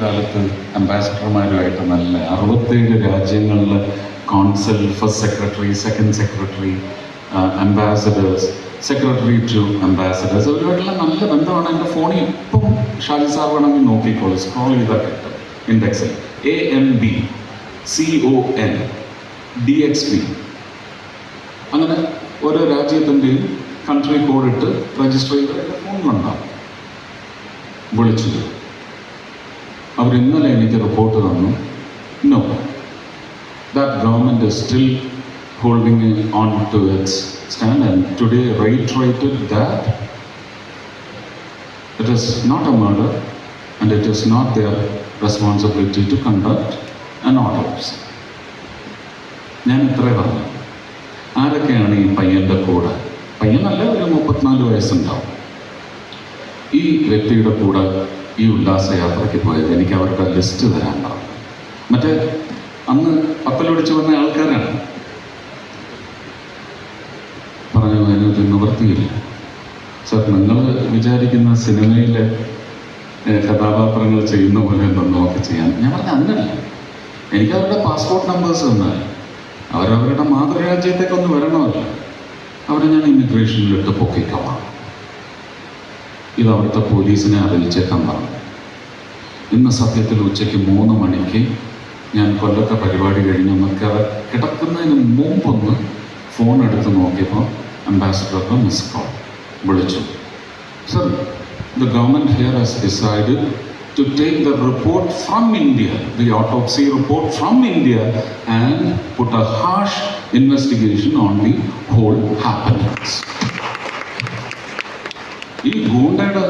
കാലത്ത് അംബാസഡർമാരുമായിട്ട് നല്ല അറുപത്തേഴ് രാജ്യങ്ങളിൽ consul first secretary second secretary ambassadors secretary to ambassadors അവരുമായിട്ടുള്ള നല്ല ബന്ധമാണ് എന്റെ ഫോണിൽ ഇപ്പം ഷാജി സാർ വേണമെങ്കിൽ നോക്കിക്കോളൂ. സ്ക്രോൾ ചെയ്താൽ കിട്ടും. ഇൻഡെക്സിൽ A M B C O N D X P അങ്ങനെ ഓരോ രാജ്യത്തിന്റെയും കൺട്രി കോഡിട്ട് രജിസ്റ്റർ ചെയ്ത് ഫോണിലുണ്ടാവും വിളിച്ചു അവർ ഇന്നലെ എനിക്ക് റിപ്പോർട്ട് തന്നു know that government is still holding on to its stand and today reiterated that it is not a murder and it is not their responsibility to conduct an autopsy. ഞാൻ ഇത്രേ പറഞ്ഞു ആരൊക്കെയാണ് ഈ പയ്യൻ്റെ കൂടെ പയ്യനല്ല ഒരു മുപ്പത്തിനാല് വയസ്സുണ്ടാവും ഈ വ്യക്തിയുടെ കൂടെ ഈ ഉല്ലാസയാത്രയ്ക്ക് പോയത് എനിക്ക് അവരുടെ ലിസ്റ്റ് തരാൻ പറഞ്ഞു. മറ്റേ അന്ന് പത്തലൊടിച്ച് വന്ന ആൾക്കാരാണ്. പറഞ്ഞു അതിനൊരു നിവൃത്തിയില്ല. സർ നിങ്ങൾ വിചാരിക്കുന്ന സിനിമയിലെ കഥാപാത്രങ്ങൾ ചെയ്യുന്ന പോലെ എന്തെന്നോ ഒക്കെ ചെയ്യാൻ. ഞാൻ പറഞ്ഞ അങ്ങനല്ല. എനിക്ക് അവരുടെ പാസ്പോർട്ട് നമ്പേഴ്സ് തന്നാൽ അവരവരുടെ മാതൃരാജ്യത്തേക്കൊന്ന് വരണമല്ലോ. അവരെ ഞാൻ ഇമിഗ്രേഷനിലിട്ട് പൊക്കിക്കോളാം. ഇത് അവിടുത്തെ പോലീസിനെ അറിയിച്ചേക്കാൻ പറഞ്ഞു ഇന്ന് സത്യത്തിൽ ഉച്ചയ്ക്ക് മൂന്ന് മണിക്ക് ഞാൻ കൊല്ലത്തെ പരിപാടി കഴിഞ്ഞൊന്ന് കിടക്കുന്നതിന് മുമ്പൊന്ന് ഫോൺ എടുത്ത് നോക്കിയപ്പോൾ അംബാസിഡർക്ക് മിസ് കോൾ വിളിച്ചു. Sir the government here has decide to take the report from India the autopsy report from India and put a hash investigation on the whole happens ഈ ഗൂണ്ടയുടെ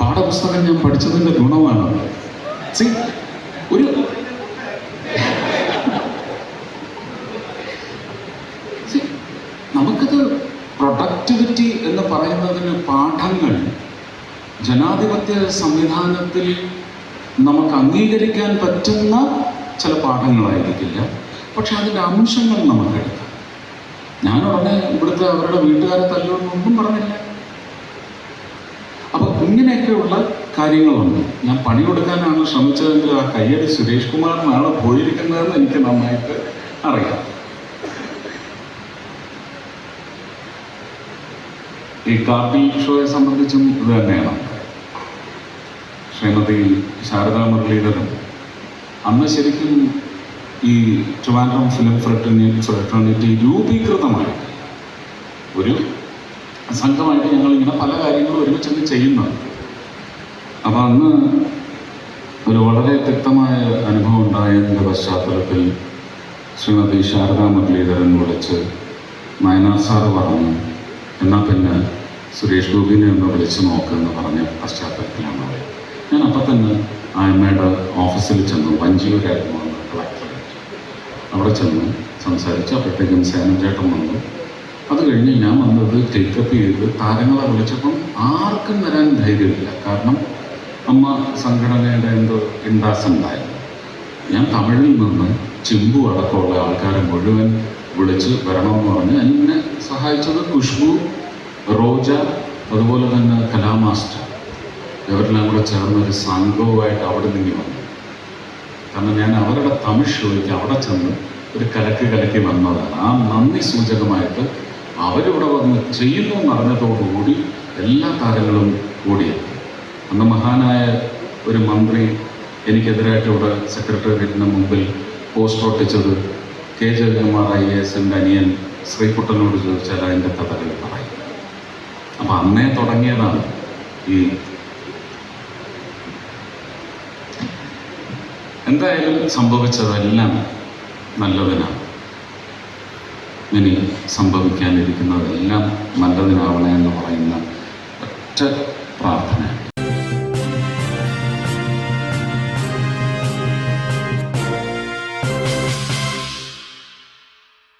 പാഠപുസ്തകം ഞാൻ പഠിച്ചതിന്റെ ഗുണമാണ്. See, ഒരു നമുക്കത് പ്രൊഡക്ടിവിറ്റി എന്ന് പറയുന്നതിന് പാഠങ്ങൾ ജനാധിപത്യ സംവിധാനത്തിൽ നമുക്ക് അംഗീകരിക്കാൻ പറ്റുന്ന ചില പാഠങ്ങളായിരിക്കില്ല. പക്ഷെ അതിന്റെ അംശങ്ങൾ നമുക്കെടുക്കാം ഞാൻ ഉടനെ ഇവിടുത്തെ അവരുടെ വീട്ടുകാരെ തല്ലുകൊണ്ടൊന്നും പറഞ്ഞില്ല. അപ്പൊ ഇങ്ങനെയൊക്കെയുള്ള കാര്യങ്ങളുണ്ട്. ഞാൻ പണി കൊടുക്കാനാണ് ശ്രമിച്ചതെങ്കിൽ ആ കയ്യടി സുരേഷ് കുമാറിനാണ് പോയിരിക്കുന്നതെന്ന് എനിക്ക് നന്നായിട്ട് അറിയാം. ഈ കാർട്ടിൽ ഷോയെ സംബന്ധിച്ചും ഇത് തന്നെയാണ്. ശ്രീമതി ശാരദാ മുരളീധരൻ. അന്ന് ശരിക്കും ഈ ട്രിവാൻഡ്രം ഫിലിം ഫ്രട്ടണി ഫ്രട്ടണിറ്റി രൂപീകൃതമായി ഒരു സംഘമായിട്ട് ഞങ്ങൾ ഇങ്ങനെ പല കാര്യങ്ങളും ഒരുമിച്ചങ്ങ് ചെയ്യുന്നുണ്ട്. അപ്പം അന്ന് ഒരു വളരെ തിക്തമായ അനുഭവം ഉണ്ടായതിന്റെ പശ്ചാത്തലത്തിൽ ശ്രീമതി ശാരദാ മുരളീധരൻ വിളിച്ച് നയനാർ സാറ് പറഞ്ഞു എന്നാൽ പിന്നെ സുരേഷ് ഗോപിനെ ഒന്ന് വിളിച്ച് നോക്കുമെന്ന് പറഞ്ഞ പശ്ചാത്തലത്തിലാണ് അവർ ഞാൻ അപ്പം തന്നെ ആ അമ്മയുടെ ഓഫീസിൽ ചെന്നു വഞ്ചിയൂരായിരുന്നു അന്ന് കളക്ടറേറ്റ് അവിടെ ചെന്ന് സംസാരിച്ചു അപ്പോഴത്തേക്കും സേനൻ ചേട്ടൻ വന്നു. അത് കഴിഞ്ഞ് ഞാൻ വന്നത് ടേക്കപ്പ് ചെയ്ത് താരങ്ങളെ വിളിച്ചപ്പം ആർക്കും വരാൻ ധൈര്യമില്ല. കാരണം അമ്മ സംഘടനയുടെ എന്തോ ഉണ്ടായിരുന്നു ഞാൻ തമിഴിൽ നിന്ന് ചിമ്പു അടക്കമുള്ള ആൾക്കാരെ മുഴുവൻ വിളിച്ച് വരണമെന്ന് പറഞ്ഞ് എന്നെ സഹായിച്ചത് ഖുഷ്ബു റോജ അതുപോലെ തന്നെ കലാമാസ്റ്റർ ഇവരെല്ലാം കൂടെ ചേർന്ന് ഒരു സംഘവുമായിട്ട് അവിടെ നിന്ന് വന്നു. കാരണം ഞാൻ അവരുടെ തമിഴ് ഷോയ്ക്ക് അവിടെ ചെന്ന് ഒരു കലക്ക് കലക്കി വന്നതാണ്. ആ നന്ദി സൂചകമായിട്ട് അവരിവിടെ വന്ന് ചെയ്യുന്നു എന്നറിഞ്ഞതോടുകൂടി എല്ലാ താരങ്ങളും കൂടിയെത്തി അന്ന് മഹാനായ ഒരു മന്ത്രി എനിക്കെതിരായിട്ട് ഇവിടെ സെക്രട്ടേറിയറ്റിന് മുമ്പിൽ പോസ്റ്റ് ഒട്ടിച്ചത് കെ ജയകുമാർ ഐ എ എസിന്റെ അനിയൻ ശ്രീകുട്ടനോട് ചോദിച്ചാൽ അതിന്റെ കഥകൾ പറയും. അപ്പം അന്നേ തുടങ്ങിയതാണ് ഈ എന്തായാലും സംഭവിച്ചതെല്ലാം നല്ലതിനാണ്. ഇനി സംഭവിക്കാനിരിക്കുന്നതെല്ലാം നല്ലതിനാവണേ എന്ന് പറയുന്ന ഒറ്റ പ്രാർത്ഥന